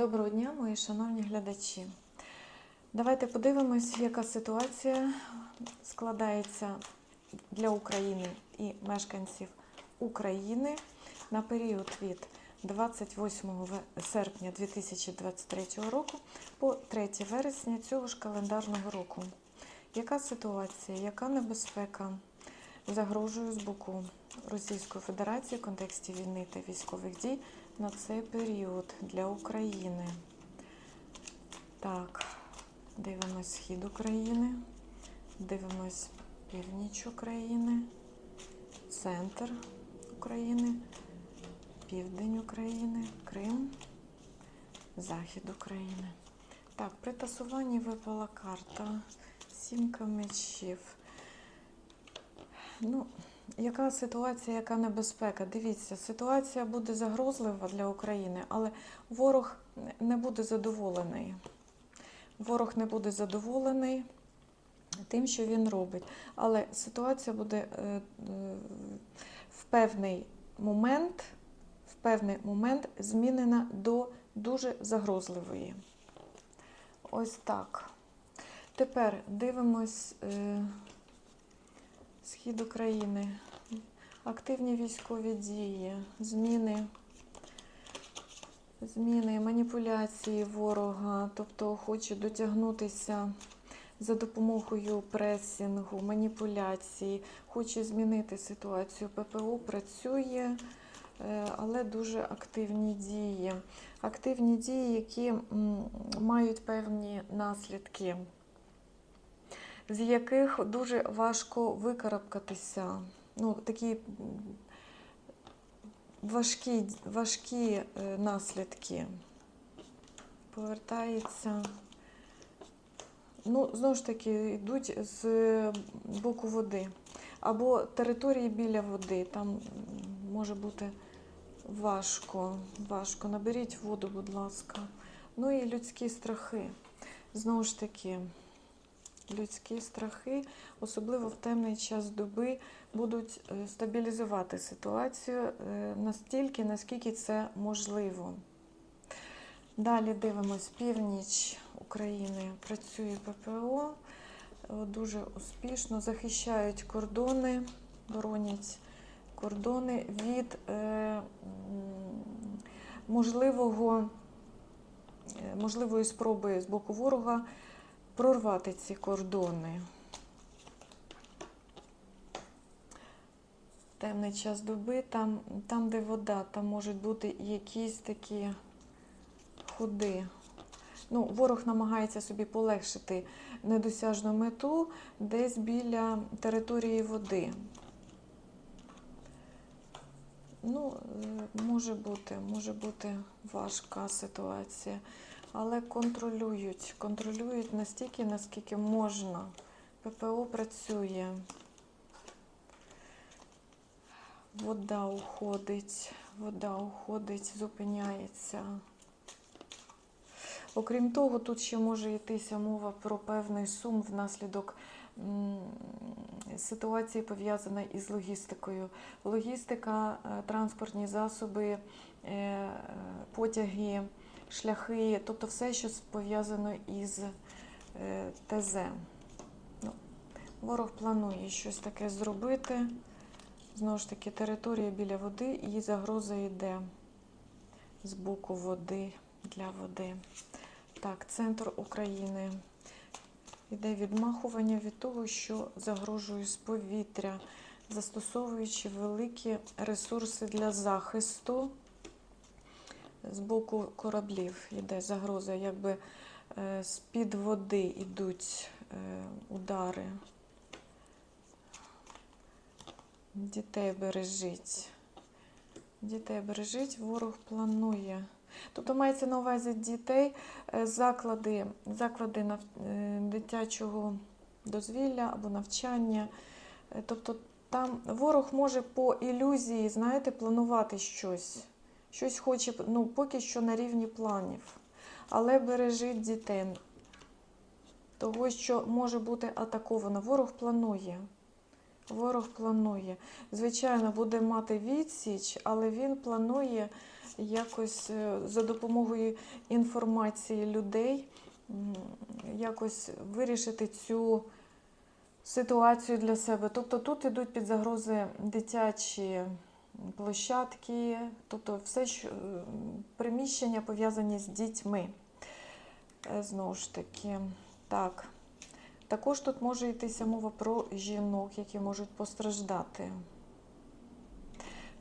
Доброго дня, мої шановні глядачі. Давайте подивимось, яка ситуація складається для України і мешканців України на період від 28 серпня 2023 року по 3 вересня цього ж календарного року. Яка ситуація, яка небезпека загрожує з боку Російської Федерації в контексті війни та військових дій на цей період для України? Так, дивимось схід України, дивимось північ України, центр України, південь України, Крим, захід України. Так, при тасуванні випала карта Сімка мечів. Ну, яка ситуація, яка небезпека? Дивіться, ситуація буде загрозлива для України, але ворог не буде задоволений. Ворог не буде задоволений тим, що він робить. Але ситуація буде е, е, в певний момент, в певний момент змінена до дуже загрозливої. Ось так. Тепер дивимось е, схід України. Активні військові дії, зміни, зміни, маніпуляції ворога, тобто хоче дотягнутися за допомогою пресінгу, маніпуляції, хоче змінити ситуацію. ППО працює, е, але дуже активні дії. Активні дії, які мають певні наслідки, з яких дуже важко викарабкатися. Ну, такі важкі, важкі е, наслідки. Повертається. Ну, знову ж таки, йдуть з боку води. Або території біля води. Там може бути важко. Важко. Наберіть воду, будь ласка. Ну і людські страхи. Знову ж таки, людські страхи, особливо в темний час доби, будуть е, стабілізувати ситуацію е, настільки, наскільки це можливо. Далі дивимось північ України. Працює ППО е, дуже успішно, захищають кордони, боронять кордони від можливого, можливої спроби з боку ворога прорвати ці кордони. Темний час доби, там, там, де вода, там можуть бути якісь такі ходи. Ну, ворог намагається собі полегшити недосяжну мету десь біля території води. Ну, е, може бути, може бути важка ситуація, але контролюють, контролюють настільки, наскільки можна. ППО працює. Вода уходить, вода уходить, зупиняється. Окрім того, тут ще може йтися мова про певний сум внаслідок ситуації, пов'язаної із логістикою. Логістика, е, транспортні засоби, е, е, потяги, шляхи, тобто все, що пов'язано із е, ТЗ. Ну, ворог планує щось таке зробити. Знову ж таки, територія біля води і загроза йде з боку води для води. Так, центр України. Йде відмахування від того, що загрожує з повітря, застосовуючи великі ресурси для захисту. З боку кораблів йде загроза, якби е, з-під води йдуть е, удари. Дітей бережіть. Дітей бережіть, ворог планує. Тобто мається на увазі дітей, е, заклади, заклади нав- дитячого дозвілля або навчання. Тобто там ворог може по ілюзії, знаєте, планувати щось. Щось хоче, ну, поки що на рівні планів. Але бережіть дітей. Того, що може бути атаковано. Ворог планує. Ворог планує. Звичайно, буде мати відсіч, але він планує якось е, за допомогою інформації людей якось вирішити цю ситуацію для себе. Тобто тут йдуть під загрози дитячі площадки, тобто все, що е, приміщення пов'язані з дітьми. Е, Знову ж таки, так. Також тут може йтися мова про жінок, які можуть постраждати.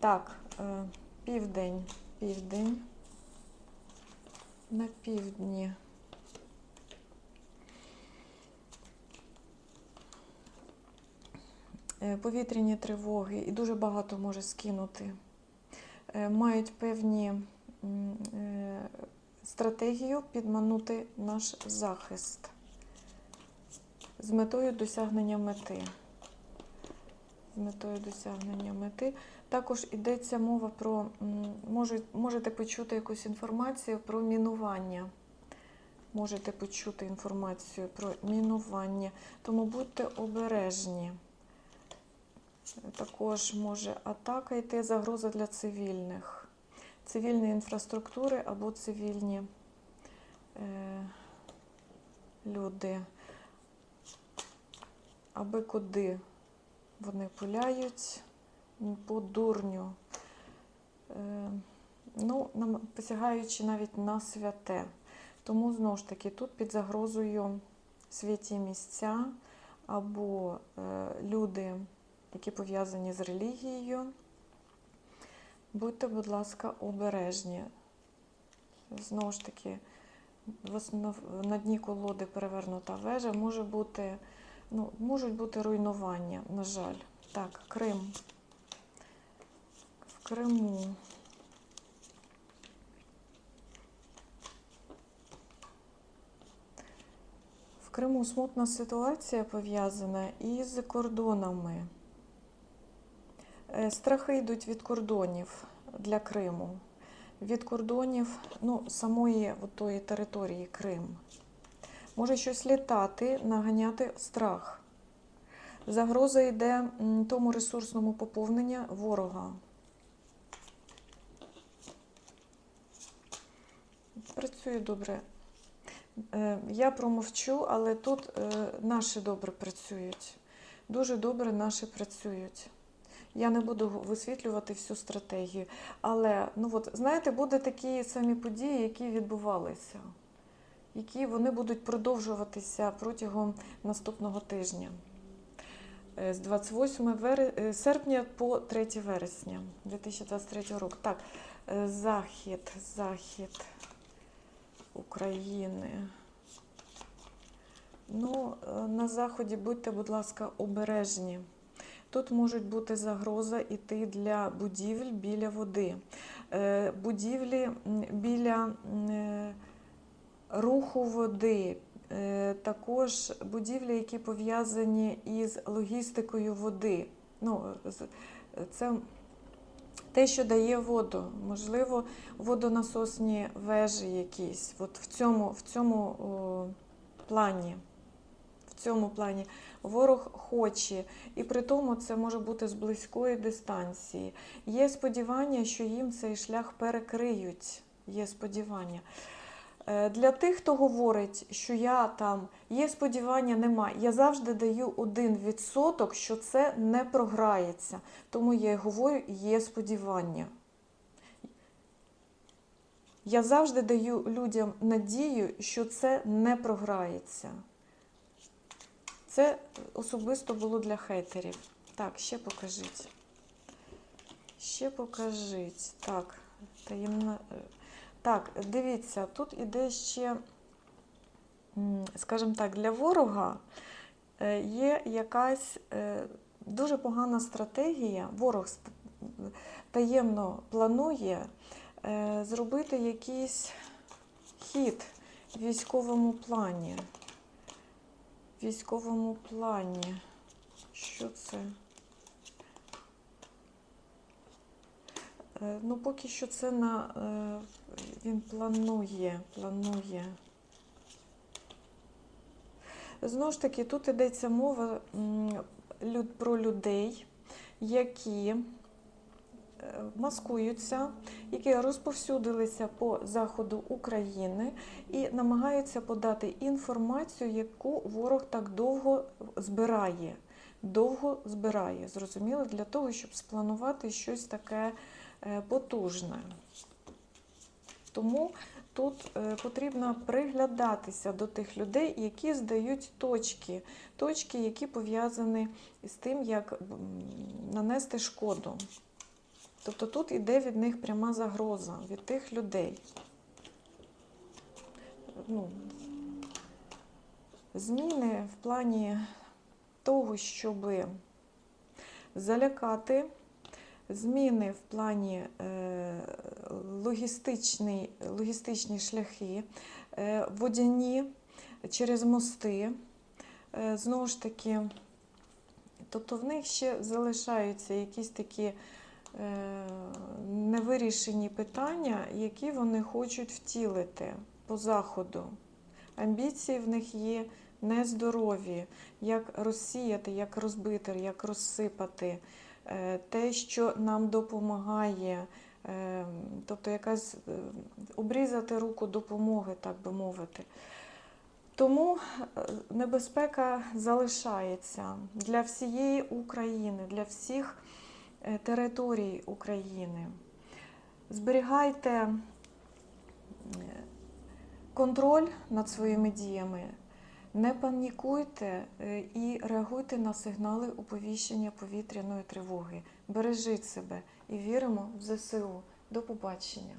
Так, е, південь, південь. На півдні. Повітряні тривоги і дуже багато може скинути. Е, Мають певні е, стратегію підманути наш захист з метою досягнення мети. З метою досягнення мети. Також йдеться мова про, можете почути якусь інформацію про мінування. Можете почути інформацію про мінування, тому будьте обережні. Також може атака йти, загроза для цивільних, цивільної інфраструктури або цивільні е, люди. Аби куди вони пуляють по дурню, е, ну, посягаючи навіть на святе. Тому знову ж таки тут під загрозою святі місця або е, люди, які пов'язані з релігією. Будьте, будь ласка, обережні. Знову ж таки, в основ... на дні колоди перевернута вежа може бути, ну, можуть бути руйнування, на жаль. Так, Крим. В Криму. В Криму смутна ситуація пов'язана із кордонами. Е, Страхи йдуть від кордонів для Криму. Від кордонів ну, самої тої території Крим. Може щось літати, наганяти страх. Загроза йде тому ресурсному поповнення ворога. Працює добре. Е, Я промовчу, але тут е, наші добре працюють. Дуже добре наші працюють. Я не буду висвітлювати всю стратегію. Але, ну от, знаєте, будуть такі самі події, які відбувалися, які вони будуть продовжуватися протягом наступного тижня. Е, З 28 вер... е, серпня по 3 вересня 2023 року. Так, е, захід, захід України. Ну, на заході будьте, будь ласка, обережні. Тут можуть бути загроза іти для будівель біля води, Е, будівлі біля е, руху води, Е, також будівлі, які пов'язані із логістикою води. Ну, це те, що дає воду, можливо, водонасосні вежі якісь. От в цьому, в цьому о, плані. Цьому плані ворог хоче, і при тому це може бути з близької дистанції. Є сподівання, що їм цей шлях перекриють. Є сподівання. Е, Для тих, хто говорить, що я там є сподівання, немає. Я завжди даю один відсоток, що це не програється. Тому я говорю, є сподівання. Я завжди даю людям надію, що це не програється. Це особисто було для хейтерів. Так, ще покажіть. Ще покажіть. Так, таємна. е, Так, дивіться, тут іде ще, скажімо так, для ворога е, є якась е, дуже погана стратегія. Ворог таємно планує зробити якийсь хід в військовому плані. Військовому плані. Що це? Е, Ну, поки що це на е, він планує, планує. Знову ж таки, тут йдеться мова про людей, які маскуються, які розповсюдилися по заходу України і намагаються подати інформацію, яку ворог так довго збирає. Довго збирає, зрозуміло, для того, щоб спланувати щось таке е, потужне. Тому тут е, потрібно приглядатися до тих людей, які здають точки, точки, які пов'язані з тим, як нанести шкоду. Тобто тут іде від них пряма загроза від тих людей. Ну, зміни в плані того, щоб залякати, зміни в плані е, логістичний, логістичні шляхи, е, водяні через мости. Е, знову ж таки, тобто в них ще залишаються якісь такі невирішені питання, які вони хочуть втілити по заходу. Амбіції в них є нездорові, як розсіяти, як розбити, як розсипати е, те, що нам допомагає, е, тобто якась е, обрізати руку допомоги, так би мовити. Тому е, небезпека залишається для всієї України, для всіх е, територій України. Зберігайте е, контроль над своїми діями, не панікуйте е, і реагуйте на сигнали оповіщення повітряної тривоги. Бережіть себе і віримо в ЗСУ. До побачення!